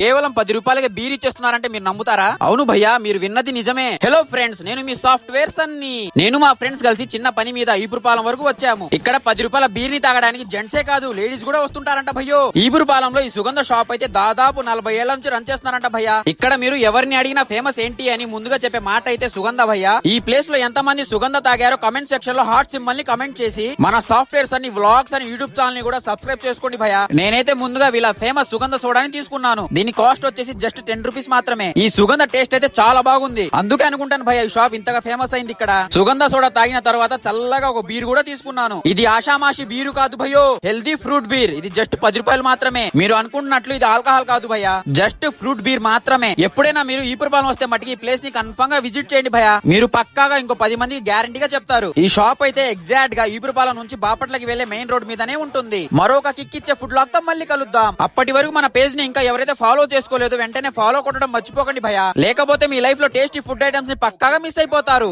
కేవలం పది రూపాయలకి బీర్ ఇచ్చేస్తున్నారంటే మీరు నమ్ముతారా? అవును భయ్యా మీరు విన్నది నిజమే. హలో ఫ్రెండ్స్ నేను మీ సాఫ్ట్వేర్ సన్ని. నేను మా ఫ్రెండ్స్ కలిసి చిన్న పని మీద ఈపురపాలెం వరకు వచ్చాము. ఇక్కడ పది రూపాయల బీర్ని తాగడానికి జెంట్సే కాదు లేడీస్ కూడా వస్తుంటారంట భయ్యో. ఈపురపాలెంలో ఈ సుగంధ షాప్ అయితే దాదాపు నలభై ఏళ్ళ నుంచి రన్ చేస్తున్నారంట భయ్యా. ఇక్కడ మీరు ఎవరిని అడిగినా ఫేమస్ ఏంటి అని ముందుగా చెప్పే మాట అయితే సుగంధ భయ్యా. ఈ ప్లేస్లో ఎంత మంది సుగంధ తాగారో కమెంట్ సెక్షన్లో హాట్ సింబల్ని కమెంట్ చేసి మన సాఫ్ట్వేర్స్ అన్ని వ్లాగ్స్ అని యూట్యూబ్ ఛానల్ని కూడా సబ్స్క్రైబ్ చేసుకోండి భయ్యా. నేనైతే ముందుగా వీళ్ళ ఫేమస్ సుగంధ సోడాని తీసుకున్నాను. దీని కాస్ట్ వచ్చేసి జస్ట్ టెన్ రూపీస్ మాత్రమే. ఈ సుగంధ టేస్ట్ అయితే చాలా బాగుంది. అందుకే అనుకుంటాను భయ ఈ షాప్ ఇంతగా ఫేమస్ అయింది ఇక్కడ. సుగంధ సోడా తాగిన తర్వాత చల్లగా ఒక బీర్ కూడా తీసుకున్నాను. ఇది ఆషామాషి బీరు కాదు భయో హెల్దీ ఫ్రూట్ బీర్. ఇది జస్ట్ పది రూపాయలు మాత్రమే. మీరు అనుకుంటున్నట్లు ఇది ఆల్కహాల్ కాదు భయ జస్ట్ ఫ్రూట్ బీర్ మాత్రమే. ఎప్పుడైనా మీరు ఈ పురపాలెం వస్తే మటుకి ఈ ప్లేస్ని కన్ఫర్మ్గా విజిట్ చేయండి భయ మీరు పక్కాగా ఇంకో పది మందికి గ్యారంటీగా చెప్తారు. ఈ షాప్ అయితే ఎగ్జాక్ట్గా ఈపురపాలెం నుంచి బాపట్లకి వెళ్ళే మెయిన్ రోడ్ మీదనే ఉంటుంది. మరొక కిక్ ఇచ్చే ఫుడ్ లాక్తో మళ్ళీ కలుద్దాం. అప్పటి వరకు మన పేజ్ని ఇంకా ఎవరైతే ఫాలో చేసుకోలేదు వెంటనే ఫాలో కొట్టడం మర్చిపోకండి భయ లేకపోతే మీ లైఫ్లో టేస్టీ ఫుడ్ ఐటమ్స్ని పక్కాగా మిస్ అయిపోతారు.